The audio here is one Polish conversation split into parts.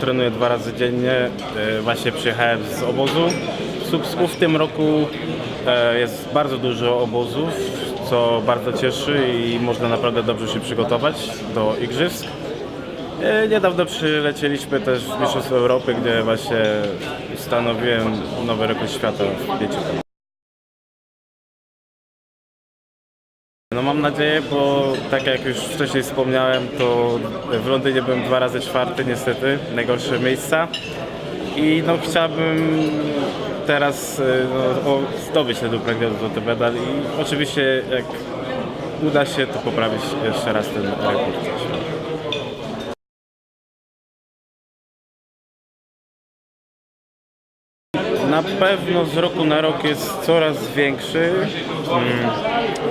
Trenuję dwa razy dziennie. E, Właśnie przyjechałem z obozu w Słupsku. W tym roku e, jest bardzo dużo obozów, co bardzo cieszy i można naprawdę dobrze się przygotować do igrzysk. E, Niedawno przylecieliśmy też w Mistrzostwo Europy, gdzie właśnie ustanowiłem nowy rekord świata w bieciu. No mam nadzieję, bo tak jak już wcześniej wspomniałem, to w Londynie byłem dwa razy czwarty niestety, najgorsze miejsca. I no chciałbym teraz y, no, zdobyć ten upragniony złoty medal i oczywiście jak uda się, to poprawić jeszcze raz ten rekord. Na pewno z roku na rok jest coraz większy. Mm,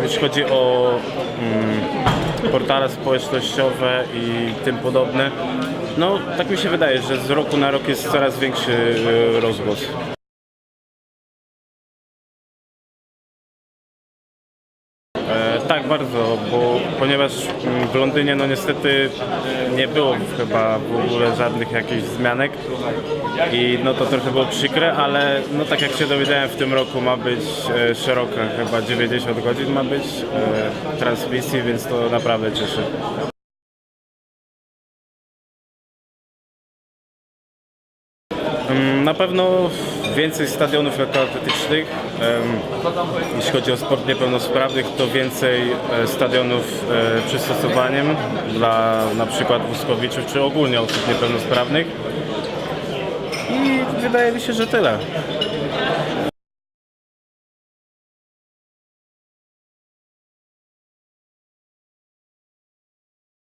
Jeśli chodzi o mm, portale społecznościowe i tym podobne. No, tak mi się wydaje, że z roku na rok jest coraz większy y, rozgłos. Tak, bardzo, bo ponieważ w Londynie no niestety nie było chyba w ogóle żadnych jakichś zmianek i no to trochę było przykre, ale no tak jak się dowiedziałem w tym roku ma być e, szeroka, chyba 90 godzin ma być e, transmisji, więc to naprawdę cieszy. Mm, Na pewno więcej stadionów lekkoatletycznych. Jeśli chodzi o sport niepełnosprawnych, to więcej e, stadionów e, przystosowaniem dla na przykład wózkowiczów czy ogólnie osób niepełnosprawnych. I wydaje mi się, że tyle.